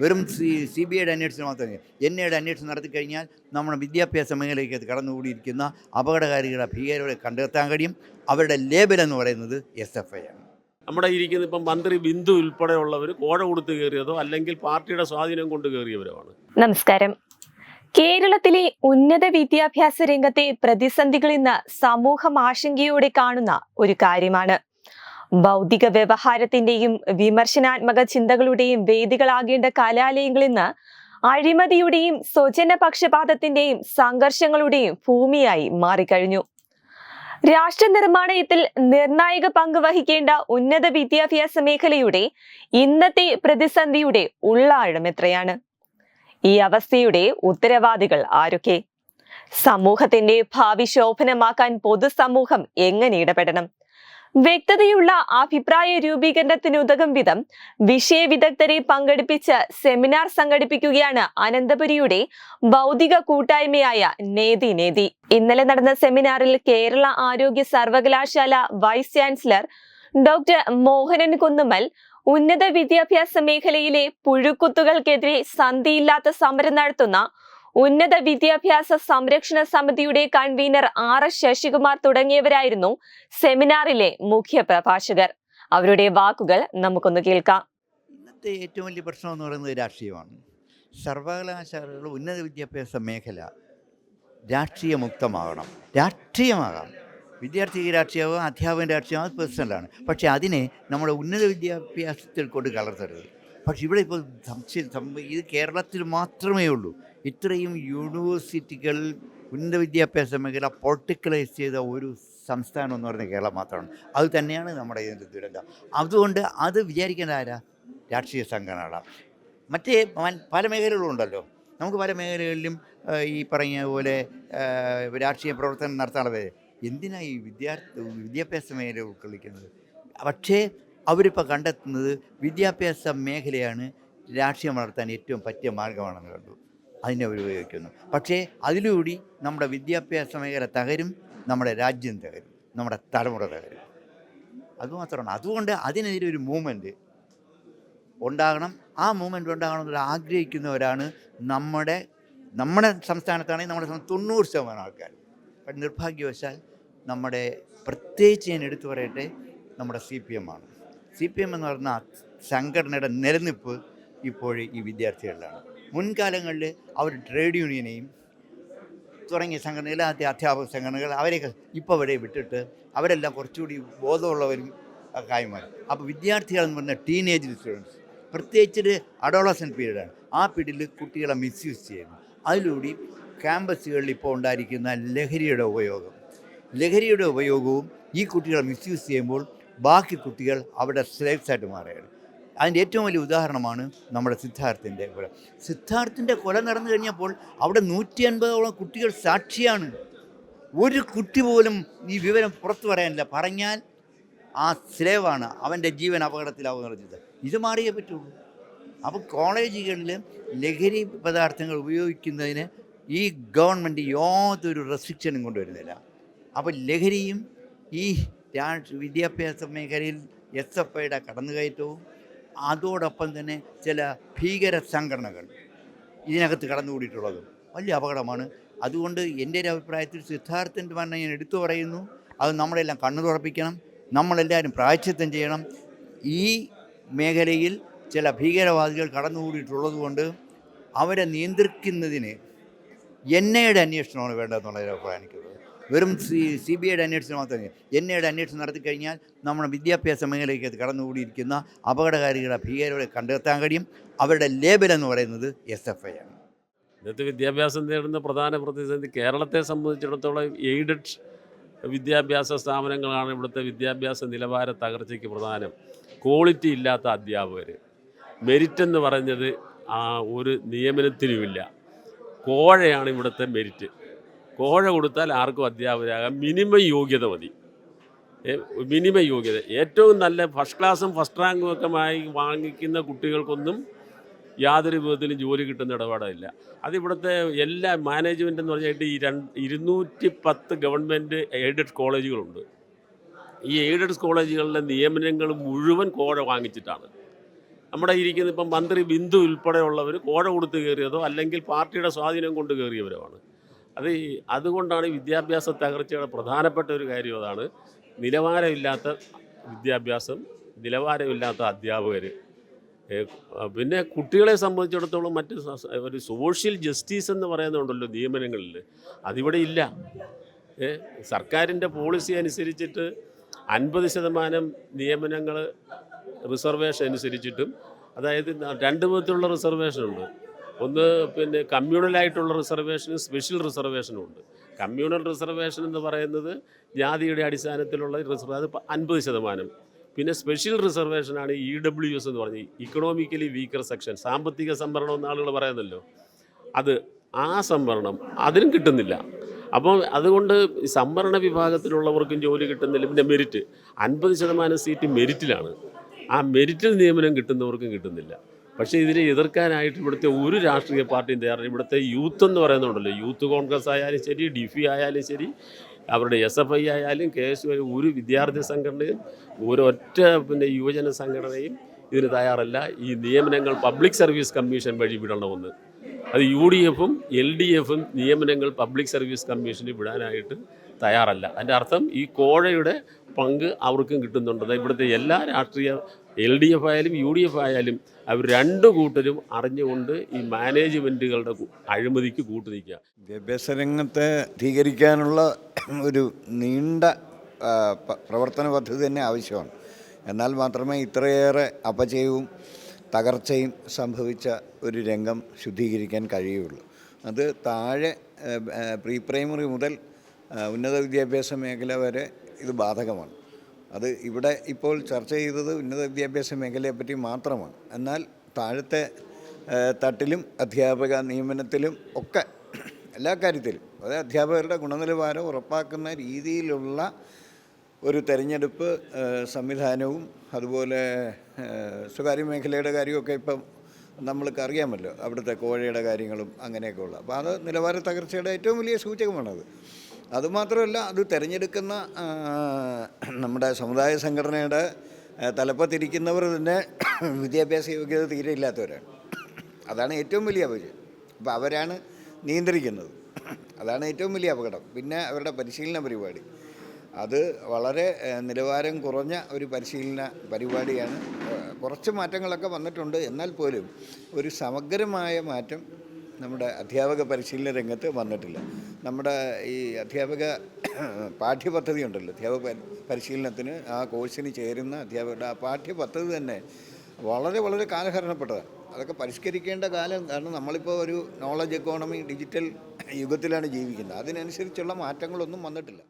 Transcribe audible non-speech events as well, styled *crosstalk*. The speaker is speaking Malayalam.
വെറും സി സി ബി ഐയുടെ അന്വേഷണം മാത്രമേ എൻ ഐയുടെ അന്വേഷണം നടത്തി കഴിഞ്ഞാൽ നമ്മുടെ വിദ്യാഭ്യാസ മേഖലയ്ക്ക് കടന്നുകൂടിയിരിക്കുന്ന അപകടകാരികളെ ഭീകരരെ കണ്ടെത്താൻ കഴിയും. അവരുടെ ലേബൽ എന്ന് പറയുന്നത് എസ് എഫ് ഐ ആണ്. നമ്മുടെ ഇരിക്കുന്ന ഇപ്പം മന്ത്രി ബിന്ദു ഉൾപ്പെടെയുള്ളവർ കോഴ കൊടുത്ത് കയറിയതോ അല്ലെങ്കിൽ പാർട്ടിയുടെ സ്വാധീനം കൊണ്ട് കയറിയവരുമാണ്. നമസ്കാരം. കേരളത്തിലെ ഉന്നത വിദ്യാഭ്യാസ രംഗത്തെ പ്രതിസന്ധികൾ ഇന്ന് സമൂഹം ആശങ്കയോടെ കാണുന്ന ഒരു കാര്യമാണ്. ഭൗതിക വ്യവഹാരത്തിന്റെയും വിമർശനാത്മക ചിന്തകളുടെയും വേദികളാകേണ്ട കലാലയങ്ങളിൽ നിന്ന് അഴിമതിയുടെയും സ്വജന പക്ഷപാതത്തിന്റെയും സംഘർഷങ്ങളുടെയും ഭൂമിയായി മാറിക്കഴിഞ്ഞു. രാഷ്ട്ര നിർമ്മാണത്തിൽ നിർണായക പങ്ക് വഹിക്കേണ്ട ഉന്നത വിദ്യാഭ്യാസ മേഖലയുടെ ഇന്നത്തെ പ്രതിസന്ധിയുടെ ഉള്ളാഴം എത്രയാണ്? ഈ അവസ്ഥയുടെ ഉത്തരവാദികൾ ആരൊക്കെ? സമൂഹത്തിന്റെ ഭാവി ശോഭനമാക്കാൻ പൊതുസമൂഹം എങ്ങനെ ഇടപെടണം? വ്യക്തതയുള്ള അഭിപ്രായ രൂപീകരണത്തിനുതകും വിധം വിഷയ വിദഗ്ധരെ പങ്കെടുപ്പിച്ച് സെമിനാർ സംഘടിപ്പിക്കുകയാണ് അനന്തപുരിയുടെ ഭൗതിക കൂട്ടായ്മയായ നേതി നേതി. ഇന്നലെ നടന്ന സെമിനാറിൽ കേരള ആരോഗ്യ സർവകലാശാല vice chancellor doctor Mohanan Kunnummal ഉന്നത വിദ്യാഭ്യാസ മേഖലയിലെ പുഴുക്കുത്തുകൾക്കെതിരെ സന്ധിയില്ലാത്ത സമരം നടത്തുന്ന ഉന്നത വിദ്യാഭ്യാസ സംരക്ഷണ സമിതിയുടെ കൺവീനർ ആർ എസ് ശശികുമാർ തുടങ്ങിയവരായിരുന്നു സെമിനാറിലെ മുഖ്യ പ്രഭാഷകർ. അവരുടെ വാക്കുകൾ നമുക്കൊന്ന് കേൾക്കാം. ഇന്നത്തെ ഏറ്റവും വലിയ പ്രശ്നം എന്ന് പറയുന്നത് രാഷ്ട്രീയമാണ്. സർവകലാശാലകളുടെ ഉന്നത വിദ്യാഭ്യാസ മേഖല രാഷ്ട്രീയമുക്തമാകണം. രാഷ്ട്രീയമാകാം. വിദ്യാർത്ഥി രാഷ്ട്രീയമാകാം അധ്യാപകൻ രാഷ്ട്രീയമാകും പേഴ്സണലാണ് പക്ഷേ അതിനെ നമ്മുടെ ഉന്നത വിദ്യാഭ്യാസത്തിൽ കൊണ്ട് കലർത്തരുത്. പക്ഷെ ഇവിടെ ഇപ്പോൾ സംശയം ഇത് കേരളത്തിൽ മാത്രമേ ഉള്ളൂ. ഇത്രയും യൂണിവേഴ്സിറ്റികൾ ഉന്നത വിദ്യാഭ്യാസ മേഖല പൊളിറ്റിക്കലൈസ് ചെയ്ത ഒരു സംസ്ഥാനം എന്ന് പറയുന്നത് കേരളം മാത്രമാണ്. അത് തന്നെയാണ് നമ്മുടെ ഇതിന്റെ ദുരന്തം. അതുകൊണ്ട് അത് വിചാരിക്കേണ്ട ആരാ? രാഷ്ട്രീയ സംഘടനകളാണ് മറ്റേ പല മേഖലകളും ഉണ്ടല്ലോ. നമുക്ക് പല മേഖലകളിലും ഈ പറഞ്ഞ പോലെ രാഷ്ട്രീയ പ്രവർത്തനം നടത്താനുള്ളത് എന്തിനാ ഈ വിദ്യാർത്ഥി വിദ്യാഭ്യാസ മേഖല ഉൾക്കൊള്ളിക്കുന്നത് പക്ഷേ അവരിപ്പോൾ കണ്ടെത്തുന്നത് വിദ്യാഭ്യാസ മേഖലയാണ് രാഷ്ട്രീയം വളർത്താൻ ഏറ്റവും പറ്റിയ മാർഗമാണെന്ന് കണ്ടു. അതിനെ ഉപയോഗിക്കുന്നു. പക്ഷേ അതിലൂടി നമ്മുടെ വിദ്യാഭ്യാസ മേഖല തകരും നമ്മുടെ രാജ്യം തകരും നമ്മുടെ തലമുറ തകരും. അതുമാത്രമാണ് അതുകൊണ്ട് അതിനെതിരെ ഒരു മൂവ്മെന്റ് ഉണ്ടാകണം. ആ മൂവ്മെന്റ് ഉണ്ടാകണമെന്ന് ആഗ്രഹിക്കുന്നവരാണ് നമ്മുടെ നമ്മുടെ സംസ്ഥാനത്താണെങ്കിൽ നമ്മുടെ തൊണ്ണൂറ് ശതമാനം ആൾക്കാർ പക്ഷെ നിർഭാഗ്യവശാൽ നമ്മുടെ പ്രത്യേകിച്ച് ഞാൻ എടുത്തു പറയട്ടെ നമ്മുടെ സി പി എം ആണ്. സി പി എം എന്ന് പറഞ്ഞ സംഘടനയുടെ നിലനിൽപ്പ് ഇപ്പോൾ ഈ വിദ്യാർത്ഥികളിലാണ്. മുൻകാലങ്ങളിൽ അവർ ട്രേഡ് യൂണിയനെയും തുടങ്ങിയ സംഘടനകൾ ആദ്യ അധ്യാപക സംഘടനകൾ അവരെയൊക്കെ ഇപ്പോൾ അവിടെ വിട്ടിട്ട് അവരെല്ലാം കുറച്ചുകൂടി ബോധമുള്ളവരും മാറി. അപ്പോൾ വിദ്യാർത്ഥികൾ എന്ന് പറഞ്ഞ ടീനേജ് സ്റ്റുഡൻസ് പ്രത്യേകിച്ചൊരു അഡോളസൻ പീരീഡാണ് ആ പീരീഡിൽ കുട്ടികളെ മിസ്യൂസ് ചെയ്യുന്നു. അതിലൂടെ ക്യാമ്പസുകളിൽ ഇപ്പോൾ ഉണ്ടായിരിക്കുന്ന ലഹരിയുടെ ഉപയോഗം. ലഹരിയുടെ ഉപയോഗവും ഈ കുട്ടികളെ മിസ്യൂസ് ചെയ്യുമ്പോൾ ബാക്കി കുട്ടികൾ അവിടെ സ്ലേവ്സ് ആയിട്ട് മാറുകയാണ്. അതിന്റെ ഏറ്റവും വലിയ ഉദാഹരണമാണ് നമ്മുടെ സിദ്ധാർത്ഥിന്റെ കൊല. സിദ്ധാർത്ഥിന്റെ കൊല നടന്നു കഴിഞ്ഞപ്പോൾ അവിടെ നൂറ്റി അൻപതോളം കുട്ടികൾ സാക്ഷിയാണ്. ഒരു കുട്ടി പോലും ഈ വിവരം പുറത്തു പറയാനില്ല. പറഞ്ഞാൽ ആ സ്ലേവാണ് അവന്റെ ജീവൻ അപകടത്തിലാവുമെന്ന് പറഞ്ഞത്. ഇത് മാറിയേ പറ്റുള്ളൂ. അപ്പോൾ കോളേജുകളിൽ ലഹരി പദാർത്ഥങ്ങൾ ഉപയോഗിക്കുന്നതിന് ഈ ഗവൺമെന്റ് യാതൊരു റെസ്ട്രിക്ഷനും കൊണ്ടുവരുന്നില്ല. അപ്പോൾ ലഹരിയും ഈ വിദ്യാഭ്യാസ മേഖലയിൽ എസ് എഫ് ഐയുടെ കടന്നുകയറ്റവും അതോടൊപ്പം തന്നെ ചില ഭീകര സംഘടനകൾ ഇതിനകത്ത് കടന്നുകൂടിയിട്ടുള്ളതും. വലിയ അപകടമാണ്. അതുകൊണ്ട് എന്റെ ഒരു അഭിപ്രായത്തിൽ സിദ്ധാർത്ഥന്റെ മരണം ഞാൻ എടുത്തു പറയുന്നു. അത് നമ്മളെല്ലാം കണ്ണു തുറപ്പിക്കണം. നമ്മളെല്ലാവരും പ്രായച്ചിത്തം ചെയ്യണം. ഈ മേഖലയിൽ ചില ഭീകരവാദികൾ കടന്നുകൂടിയിട്ടുള്ളത് കൊണ്ട് അവരെ നിയന്ത്രിക്കുന്നതിന് എന്നയുടെ അന്വേഷണമാണ് വേണ്ടതെന്നുള്ള അഭിപ്രായം എനിക്കുള്ളത് വെറും സി സി ബി ഐയുടെ അന്വേഷണം മാത്രമേ എൻ ഐയുടെ അന്വേഷണം നടത്തി കഴിഞ്ഞാൽ നമ്മുടെ വിദ്യാഭ്യാസ മേഖലയ്ക്ക് കടന്നുകൂടിയിരിക്കുന്ന അപകടകാരികളെ ഭീകരരെ കണ്ടെത്താൻ കഴിയും. അവരുടെ ലേബൽ എന്ന് പറയുന്നത് എസ് എഫ് ഐ ആണ്. ഇന്നത്തെ വിദ്യാഭ്യാസം നേടുന്ന പ്രധാന പ്രതിസന്ധി കേരളത്തെ സംബന്ധിച്ചിടത്തോളം എയ്ഡഡ് വിദ്യാഭ്യാസ സ്ഥാപനങ്ങളാണ് ഇവിടുത്തെ വിദ്യാഭ്യാസ നിലവാര തകർച്ചയ്ക്ക് പ്രധാനം. ക്വാളിറ്റി ഇല്ലാത്ത അധ്യാപകർ മെരിറ്റ് എന്ന് പറഞ്ഞത് ഒരു നിയമനത്തിനുമില്ല. കോഴയാണ് ഇവിടുത്തെ മെരിറ്റ്. കോഴ കൊടുത്താൽ ആർക്കും അധ്യാപകരാകാം. മിനിമം യോഗ്യത മതി. മിനിമം യോഗ്യത. ഏറ്റവും നല്ല ഫസ്റ്റ് ക്ലാസ്സും ഫസ്റ്റ് റാങ്കും ഒക്കെ വാങ്ങിക്കുന്ന കുട്ടികൾക്കൊന്നും യാതൊരു വിധത്തിലും ജോലി കിട്ടുന്ന ഇടപാടില്ല. അതിവിടുത്തെ എല്ലാ മാനേജ്മെന്റ് എന്ന് പറഞ്ഞാൽ ഈ രണ്ട് ഇരുന്നൂറ്റി പത്ത് ഗവൺമെന്റ് എയ്ഡഡ് കോളേജുകളുണ്ട് ഈ എയ്ഡഡ് കോളേജുകളിലെ നിയമനങ്ങൾ മുഴുവൻ കോഴ വാങ്ങിച്ചിട്ടാണ്. നമ്മുടെ ഇരിക്കുന്ന ഇപ്പം മന്ത്രി ബിന്ദു ഉൾപ്പെടെയുള്ളവർ കോഴ കൊടുത്ത് കയറിയതോ അല്ലെങ്കിൽ പാർട്ടിയുടെ സ്വാധീനം കൊണ്ട് കയറിയവരുമാണ്. അത് അതുകൊണ്ടാണ് വിദ്യാഭ്യാസ തകർച്ചയുടെ പ്രധാനപ്പെട്ട ഒരു കാര്യം അതാണ്. നിലവാരമില്ലാത്ത വിദ്യാഭ്യാസം നിലവാരമില്ലാത്ത അധ്യാപകർ. പിന്നെ കുട്ടികളെ സംബന്ധിച്ചിടത്തോളം മറ്റ് ഒരു സോഷ്യൽ ജസ്റ്റിസ് എന്ന് പറയുന്നുണ്ടല്ലോ നിയമനങ്ങളിൽ. അതിവിടെ ഇല്ല. സർക്കാരിന്റെ പോളിസി അനുസരിച്ചിട്ട് അൻപത് ശതമാനം നിയമനങ്ങൾ റിസർവേഷൻ അനുസരിച്ചിട്ടും അതായത് രണ്ട് വിധത്തിലുള്ള റിസർവേഷനുണ്ട്. ഒന്ന് പിന്നെ കമ്മ്യൂണലായിട്ടുള്ള റിസർവേഷനും സ്പെഷ്യൽ റിസർവേഷനും ഉണ്ട്. കമ്മ്യൂണൽ റിസർവേഷൻ എന്ന് പറയുന്നത് ജാതിയുടെ അടിസ്ഥാനത്തിലുള്ള റിസർവ് അത് അൻപത് ശതമാനം. പിന്നെ സ്പെഷ്യൽ റിസർവേഷനാണ് ഇ ഡബ്ല്യു എസ് എന്ന് പറഞ്ഞ് ഇക്കണോമിക്കലി വീക്കർ സെക്ഷൻ സാമ്പത്തിക സംവരണം എന്ന് ആളുകൾ പറയുന്നല്ലോ. അത് ആ സംവരണം അതിനും കിട്ടുന്നില്ല. അപ്പോൾ അതുകൊണ്ട് സംവരണ വിഭാഗത്തിലുള്ളവർക്കും ജോലി കിട്ടുന്നില്ല. പിന്നെ മെരിറ്റ് അൻപത് ശതമാനം സീറ്റ് മെരിറ്റിലാണ് ആ മെരിറ്റിൽ നിയമനം കിട്ടുന്നവർക്കും കിട്ടുന്നില്ല. പക്ഷേ ഇതിനെ എതിർക്കാനായിട്ട് ഇവിടുത്തെ ഒരു രാഷ്ട്രീയ പാർട്ടിയും തയ്യാറില്ല. ഇവിടുത്തെ യൂത്ത് എന്ന് പറയുന്നുണ്ടല്ലോ. യൂത്ത് കോൺഗ്രസ് ആയാലും ശരി ഡിഫി ആയാലും ശരി അവരുടെ എസ് എഫ് ഐ ആയാലും കെ എസ് യു ഒരു വിദ്യാർത്ഥി സംഘടനയും ഒരൊറ്റ പിന്നെ യുവജന സംഘടനയും ഇതിന് തയ്യാറല്ല. ഈ നിയമനങ്ങൾ പബ്ലിക് സർവീസ് കമ്മീഷൻ വഴി വിടണമെന്ന് അത് യു ഡി എഫും എൽ ഡി എഫും നിയമനങ്ങൾ പബ്ലിക് സർവീസ് കമ്മീഷന് വിടാനായിട്ട് തയ്യാറല്ല. അതിന്റെ അർത്ഥം ഈ കോഴയുടെ പങ്ക് അവർക്കും കിട്ടുന്നുണ്ട്. ഇവിടുത്തെ എല്ലാ രാഷ്ട്രീയ എൽ ഡി എഫ് ആയാലും യു ഡി എഫ് ആയാലും അവർ രണ്ട് കൂട്ടരും അറിഞ്ഞുകൊണ്ട് ഈ മാനേജ്മെന്റുകളുടെ അഴിമതിക്ക് കൂട്ടു നിൽക്കുക. വിദ്യാഭ്യാസ രംഗത്തെ സ്വീകരിക്കാനുള്ള ഒരു നീണ്ട പ്രവർത്തന പദ്ധതി തന്നെ ആവശ്യമാണ്. എന്നാൽ മാത്രമേ ഇത്രയേറെ അപചയവും തകർച്ചയും സംഭവിച്ച ഒരു രംഗം ശുദ്ധീകരിക്കാൻ കഴിയുള്ളൂ. അത് താഴെ പ്രീ പ്രൈമറി മുതൽ ഉന്നത വിദ്യാഭ്യാസ മേഖല വരെ ഇത് ബാധകമാണ്. അത് ഇവിടെ ഇപ്പോൾ ചർച്ച ചെയ്തത് ഉന്നത വിദ്യാഭ്യാസ മേഖലയെപ്പറ്റി മാത്രമാണ്. എന്നാൽ താഴത്തെ തട്ടിലും അധ്യാപക നിയമനത്തിലും ഒക്കെ എല്ലാ കാര്യത്തിലും അതായത് അധ്യാപകരുടെ ഗുണനിലവാരം ഉറപ്പാക്കുന്ന രീതിയിലുള്ള ഒരു തെരഞ്ഞെടുപ്പ് സംവിധാനവും അതുപോലെ സ്വകാര്യ മേഖലയുടെ കാര്യമൊക്കെ ഇപ്പം നമ്മൾക്ക് അറിയാമല്ലോ അവിടുത്തെ കോഴയുടെ കാര്യങ്ങളും അങ്ങനെയൊക്കെ ഉള്ള. അപ്പോൾ അത് നിലവാര തകർച്ചയുടെ ഏറ്റവും വലിയ സൂചകമാണത്. അതുമാത്രമല്ല അത് തിരഞ്ഞെടുക്കുന്ന നമ്മുടെ സമുദായ സംഘടനയുടെ തലപ്പത്തിരിക്കുന്നവർ തന്നെ വിദ്യാഭ്യാസ യോഗ്യത തീരെ ഇല്ലാത്തവരാണ്. അതാണ് ഏറ്റവും വലിയ അപജയം. അപ്പോൾ അവരാണ് നിയന്ത്രിക്കുന്നത്. അതാണ് ഏറ്റവും വലിയ അപകടം. പിന്നെ അവരുടെ പരിശീലന പരിപാടി. അത് വളരെ നിലവാരം കുറഞ്ഞ ഒരു പരിശീലന പരിപാടിയാണ്. കുറച്ച് മാറ്റങ്ങളൊക്കെ വന്നിട്ടുണ്ട്. എന്നാൽ പോലും ഒരു സമഗ്രമായ മാറ്റം നമ്മുടെ അധ്യാപക പരിശീലന രംഗത്ത് വന്നിട്ടില്ല. നമ്മുടെ ഈ അധ്യാപക *clears throat* പാഠ്യപദ്ധതി ഉണ്ടല്ലോ അധ്യാപക പരിശീലനത്തിന് ആ കോഴ്സിന് ചേരുന്ന അധ്യാപകരുടെ ആ പാഠ്യപദ്ധതി തന്നെ വളരെ വളരെ കാലഹരണപ്പെട്ടതാണ്. അതൊക്കെ പരിഷ്കരിക്കേണ്ട കാലം കാരണം നമ്മളിപ്പോൾ ഒരു നോളജ് എക്കോണമി ഡിജിറ്റൽ യുഗത്തിലാണ് ജീവിക്കുന്നത്. അതിനനുസരിച്ചുള്ള മാറ്റങ്ങളൊന്നും വന്നിട്ടില്ല.